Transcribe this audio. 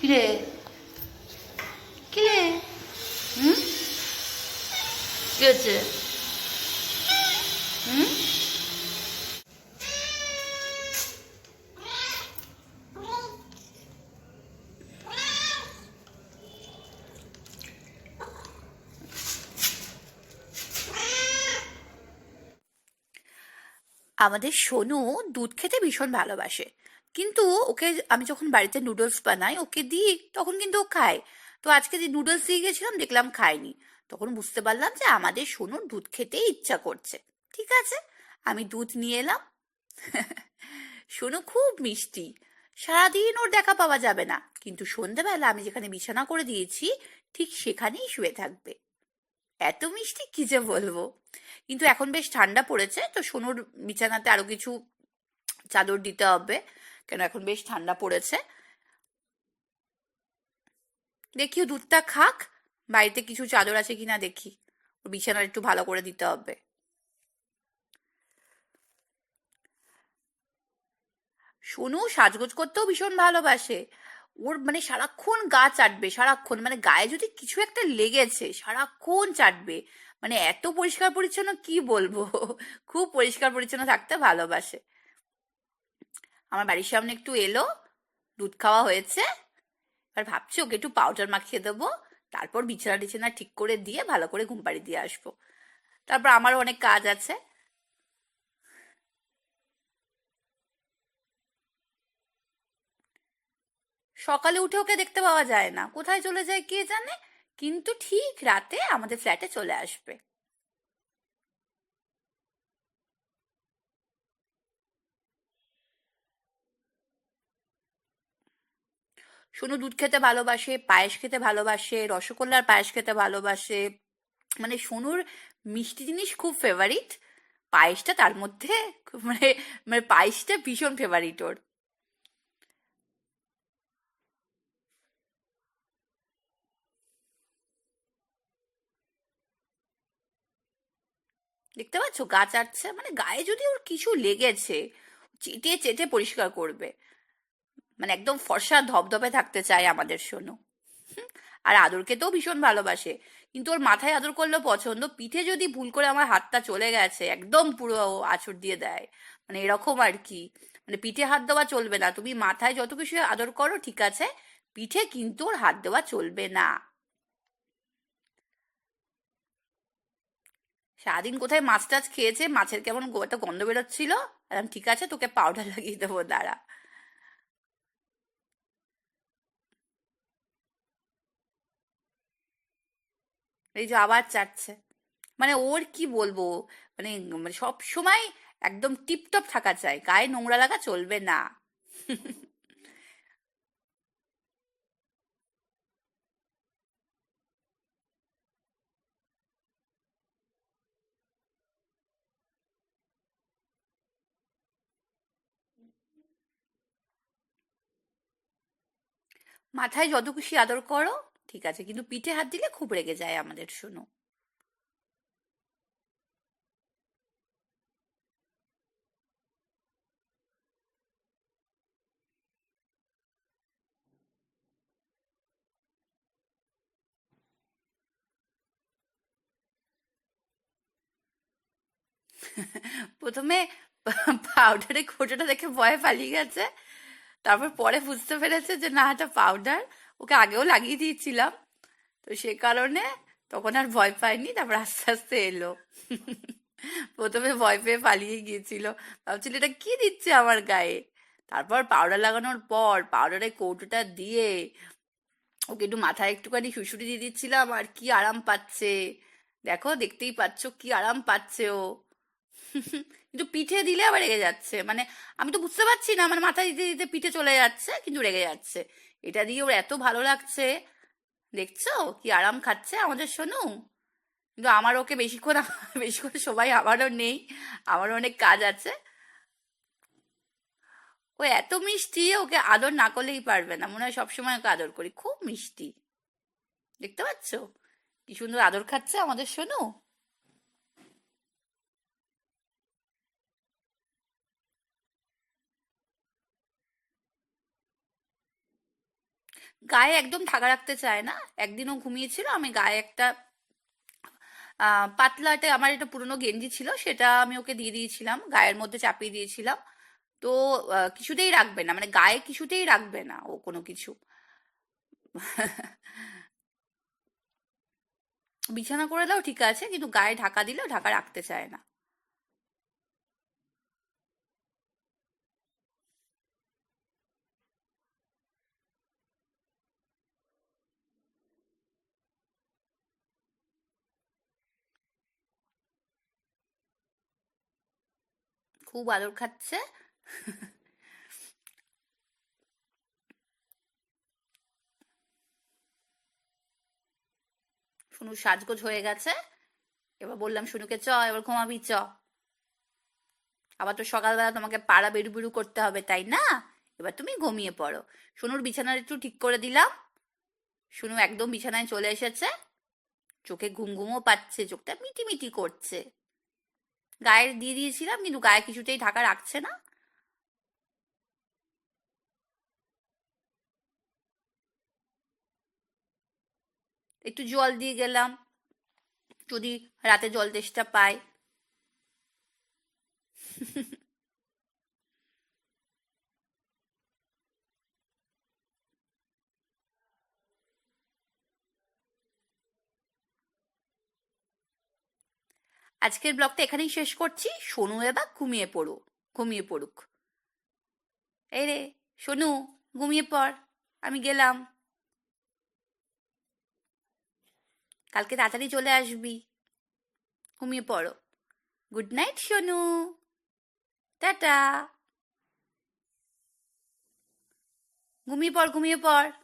কিরে? কিরে? হুম? কি হচ্ছে? হুম? আমাদের সোনু দুধ খেতে ভীষণ ভালোবাসে। কিন্তু ওকে আমি যখন বাড়িতে নুডলস বানাই, ওকে দিই, তখন কিন্তু ও খায়। তো আজকে যে নুডলস দিয়ে গেছিলাম, দেখলাম খায়নি। তখন বুঝতে পারলাম যে আমাদের সোনুর দুধ খেতেই ইচ্ছা করছে। ঠিক আছে? আমি দুধ নিয়ে এলাম। সোনু খুব মিষ্টি। সারাদিন ওর দেখা পাওয়া যাবে না। কিন্তু সন্ধ্যাবেলা আমি যেখানে বিছানা করে দিয়েছি, ঠিক সেখানেই শুয়ে থাকবে। এত মিষ্টি কি যে বলব? কিন্তু এখন বেশ ঠান্ডা পড়েছে, তো সোনুর বিছানাতে আরও কিছু চাদর দিতে হবে। কেন এখন বেশ ঠান্ডা পড়েছে। দেখি, ও দুধটা খাক। বাড়িতে কিছু চাদর আছে কিনা দেখি। বিছানা একটু ভালো করে দিতে হবে। সোনু সাজগোজ করতেও ভীষণ ভালোবাসে। ওর মানে সারাক্ষণ গা চাটবে, সারাক্ষণ। মানে গায়ে যদি কিছু একটা লেগেছে, সারাক্ষণ চাটবে। মানে এত পরিষ্কার পরিচ্ছন্ন কি বলব? খুব পরিষ্কার পরিচ্ছন্ন থাকতে ভালোবাসে। আমার বাড়ির সামনে একটু এলো, দুধ খাওয়া হয়েছে। এবার ভাবছি ওকে একটু পাউডার মাখিয়ে দেবো, তারপর বিছানা টিছানা ঠিক করে দিয়ে ভালো করে ঘুম পাড়ি দিয়ে আসব। তারপর আমারও অনেক কাজ আছে। সকালে উঠে ওকে দেখতে পাওয়া যায় না। কোথায় চলে যায় কে জানে? কিন্তু ঠিক রাতে আমাদের ফ্ল্যাটে চলে আসবে। সোনু দুধ খেতে ভালোবাসে, পায়েস খেতে ভালোবাসে, রসগোল্লার পায়েস খেতে ভালোবাসে। মানে সোনুর মিষ্টি জিনিস খুব ফেভারিট পায়েসটা তার মধ্যে মানে মানে পায়েসটা ভীষণ ফেভারিট ওর। দেখতে পাচ্ছ? গা চাটছে মানে গায়ে যদি ওর কিছু লেগেছে, চেটে চেটে পরিষ্কার করবে। মানে একদম ফর্সা ধবধবে থাকতে চায় আমাদের সোনু। আর আদরকে তো ভীষণ ভালোবাসে। কিন্তু ওর মাথায় আদর করলেও পছন্দ, পিঠে যদি ভুল করে আমার হাতটা চলে গেছে, একদম পুরো আঁচড় দিয়ে দেয়। মানে এরকম আর কি। মানে পিঠে হাত দেওয়া চলবে না। তুমি মাথায় যত কিছু আদর করো, ঠিক আছে। পিঠে কিন্তু ওর হাত দেওয়া চলবে না। সারাদিন কোথায় মাছ টাছ খেয়েছে? মাছের কেমন একটা গন্ধ বেরোচ্ছিল? ঠিক আছে, তোকে পাউডার লাগিয়ে দেবো, দাঁড়া। এই যে আবার চাটছে। মানে ওর কি বলব? মানে মানে সব সময় একদম টিপটপ থাকা চাই। গায়ে নোংরা লাগা চলবে না। মাথায় যত খুশি আদর করো। ঠিক আছে, কিন্তু পিঠে হাত দিলে খুব রেগে যায় আমাদের, শুনো। প্রথমে পাউডারে খোঁটাটা দেখে ভয়ে পালিয়ে গেছে, তারপর পরে বুঝতে পেরেছে যে না, এটা পাউডার ওকে আগেও লাগিয়ে দিয়েছিলাম। তো সে কারণে তখন আর ভয় পায়নি তারপর আস্তে আস্তে এলো। প্রথমে ভয় পেয়ে পালিয়ে গিয়েছিল। ভাবছিল, এটা কি দিচ্ছে আমার গায়ে? তারপর পাউডার লাগানোর পর পাউডারের কৌটোটা দিয়ে ওকে একটু মাথায় একটুখানি শুশুরি দিয়ে দিচ্ছিলাম, আর কি আরাম পাচ্ছে? দেখো, দেখতেই পাচ্ছ কি আরাম পাচ্ছে ও। কিন্তু পিঠে দিলে আবার রেগে যাচ্ছে। মানে আমি তো বুঝতে পারছি না মানে মাথা দিতে দিতে পিঠে চলে যাচ্ছে, কিন্তু রেগে যাচ্ছে। এটা দিয়ে ওর এত ভালো লাগছে। দেখছ? কি আরাম খাচ্ছে আমাদের শোনো কিন্তু আমার ওকে বেশিক্ষণ বেশিক্ষণ সবাই আমারও নেই। আমারও অনেক কাজ আছে। ও এত মিষ্টি ওকে আদর না করলেই পারবে না। মনে হয় সবসময় ওকে আদর করি। খুব মিষ্টি। দেখতে পাচ্ছ? কি সুন্দর আদর খাচ্ছে আমাদের শোনো গায়ে একদম ঢাকা রাখতে চায় না। একদিনও ঘুমিয়েছিল আমি গায়ে একটা আহ, পাতলা একটা আমার একটা পুরনো গেঞ্জি ছিল সেটা আমি ওকে দিয়ে দিয়েছিলাম গায়ের মধ্যে চাপিয়ে দিয়েছিলাম। তো কিছুতেই রাখবে না মানে গায়ে কিছুতেই রাখবে না ও কোনো কিছু। বিছানা করে দাও ঠিক আছে কিন্তু গায়ে ঢাকা দিলেও ঢাকা রাখতে চায় না। খুব আদর খাচ্ছে। শুনু সাজগোজ হয়ে গেছে। এবার বললাম, শুনুকে চ, এবার ঘুমাবি, চ। আবার তো সকালবেলা তোমাকে পাড়া বেরু বেরু করতে হবে, তাই না? এবার তুমি ঘুমিয়ে পড়ো। শুনুর বিছানার একটু ঠিক করে দিলাম। শুনু একদম বিছানায় চলে এসেছে। চোখে ঘুম ঘুমও পাচ্ছে, চোখটা মিটি মিটি করছে। গায়ে দিয়ে দিয়েছিলাম, কিন্তু গায়ে কিছুতেই ঢাকা রাখছে না। একটু জল দিয়ে গেলাম, যদি রাতে জল তেষ্টা পায়। আজকের ব্লগটা এখানেই শেষ করছি। সোনু এবার ঘুমিয়ে পড়ো ঘুমিয়ে পড়ুক। এই রে, সোনু, ঘুমিয়ে পড়, আমি গেলাম। কালকে তাড়াতাড়ি চলে আসবি। ঘুমিয়ে পড়ো। Good night, Sonu. টাটা। ঘুমিয়ে পড় ঘুমিয়ে পড়।